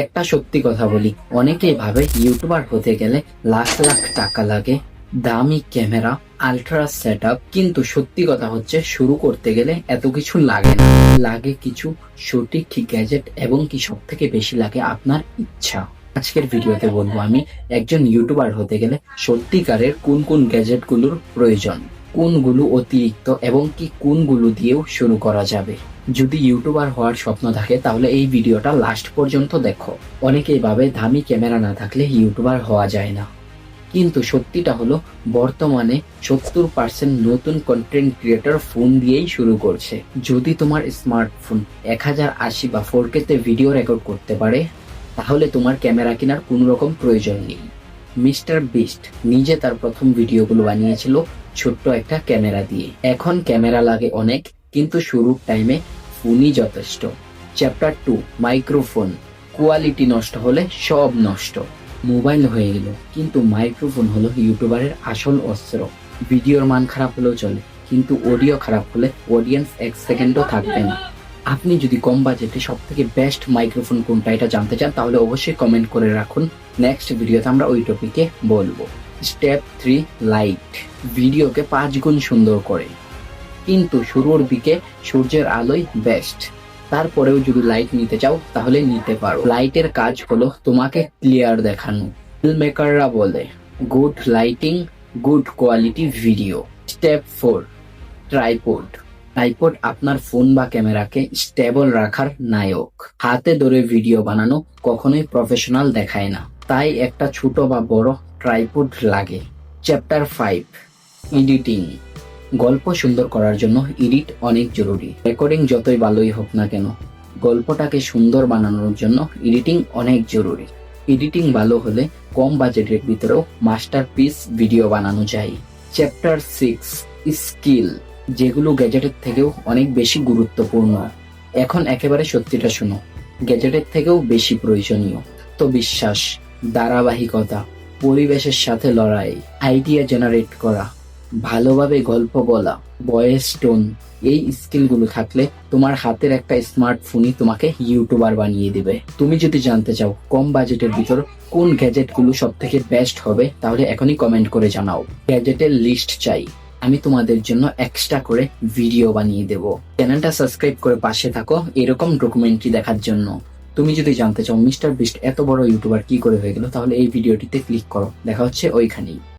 একটা সত্যি কথা বলি অনেকেই ভাবে ইউটিউবার হতে গেলে লাখ লাখ টাকা লাগে, দামি ক্যামেরা আলট্রা সেট কিন্তু সত্যি কথা হচ্ছে শুরু করতে গেলে এত কিছু লাগে না। লাগে কিছু সঠিক গ্যাজেট এবং কি সব থেকে বেশি লাগে আপনার ইচ্ছা। আজকের ভিডিওতে বলব আমি একজন ইউটিউবার হতে গেলে সত্যিকারের কোন কোন গ্যাজেটগুলোর প্রয়োজন, কোনগুলো অতিরিক্ত এবং কি কোনগুলো দিয়েও শুরু করা যাবে। যদি ইউটিউবার হওয়ার স্বপ্ন থাকে, তাহলে এই ভিডিওটা লাস্ট পর্যন্ত দেখো। অনেকেই ভাবে দামি ক্যামেরা না থাকলে ইউটিউবার হওয়া যায় না। কিন্তু সত্যিটা হলো, বর্তমানে সত্তর পার্সেন্ট নতুন কন্টেন্ট ক্রিয়েটর ফোন দিয়েই শুরু করছে। যদি তোমার স্মার্টফোন এক হাজার আশি বা ফোর কেতে ভিডিও রেকর্ড করতে পারে, তাহলে তোমার ক্যামেরা কেনার কোনো রকম প্রয়োজন নেই। মিস্টার বিস্ট নিজে তার প্রথম ভিডিওগুলো বানিয়েছিল ছোট্ট একটা ক্যামেরা দিয়ে। এখন ক্যামেরা লাগে অনেক কিন্তু শুরুর টাইমে ফোনই যথেষ্ট। চ্যাপ্টার টু মাইক্রোফোন কোয়ালিটি নষ্ট হলে সব নষ্ট। মোবাইল হয়ে গেল, কিন্তু মাইক্রোফোন হলো ইউটিউবারের আসল অস্ত্র। ভিডিওর মান খারাপ হলেও চলে, কিন্তু অডিও খারাপ হলে অডিয়েন্স এক সেকেন্ডও থাকবে না। আপনি যদি কম বাজেটে সব থেকে বেস্ট মাইক্রোফোন কোনটা এটা জানতে চান, তাহলে অবশ্যই কমেন্ট করে রাখুন। নেক্সট ভিডিওতে আমরা ওই টপিকে বলব। স্টেপ থ্রি লাইট ভিডিওকে পাঁচ গুণ সুন্দর করে। কিন্তু শুরুর দিকে সূর্যের আলোই বেস্ট তারপরেও যদি লাইট নিতে চাও, তাহলে নিতে পারো। লাইটের কাজ হলো তোমাকে ক্লিয়ার দেখানো। মেকাররা বলে good lighting good quality video step four tripod tripod আপনার ফোন বা ক্যামেরাকে স্টেবল রাখার নায়ক। হাতে ধরে ভিডিও বানানো কখনোই প্রফেশনাল দেখায় না। তাই একটা ছোট বা বড় ট্রাইপড লাগে। চ্যাপ্টার ফাইভ এডিটিং গল্প সুন্দর করার জন্য এডিট অনেক জরুরি। রেকর্ডিং যতই ভালোই হোক না কেন, গল্পটাকে সুন্দর বানানোর জন্য এডিটিং অনেক জরুরি। এডিটিং ভালো হলে কম বাজেটের ভিতরেও মাস্টারপিস ভিডিও বানানো যায়। চ্যাপ্টার সিক্স স্কিল যেগুলো গ্যাজেটের থেকেও অনেক বেশি গুরুত্বপূর্ণ। এখন একেবারে সত্যিটা শুনো গ্যাজেটের থেকেও বেশি প্রয়োজনীয়। তো বিশ্বাস ধারাবাহিকতা, পরিবেশের সাথে লড়াই আইডিয়া জেনারেট করা ভালোভাবে গল্প বলা ভয়েস টোন, এই স্কিলগুলো থাকলে তোমার হাতের একটা স্মার্টফোনই তোমাকে ইউটিউবার বানিয়ে দেবে। তুমি যদি জানতে চাও কম বাজেটের ভিতর কোন গ্যাজেটগুলো সব থেকে বেস্ট হবে, তাহলে এখনই কমেন্ট করে জানাও। গ্যাজেটের লিস্ট চাই। আমি তোমাদের জন্য এক্সট্রা করে ভিডিও বানিয়ে দেব। চ্যানেলটা সাবস্ক্রাইব করে পাশে থাকো এরকম ডকুমেন্টারি দেখার জন্য। তুমি যদি জানতে চাও মিস্টার বিস্ট এত বড় ইউটিউবার কি করে হয়ে গেল, তাহলে এই ভিডিওটিতে ক্লিক করো। দেখা হচ্ছে ওইখানেই।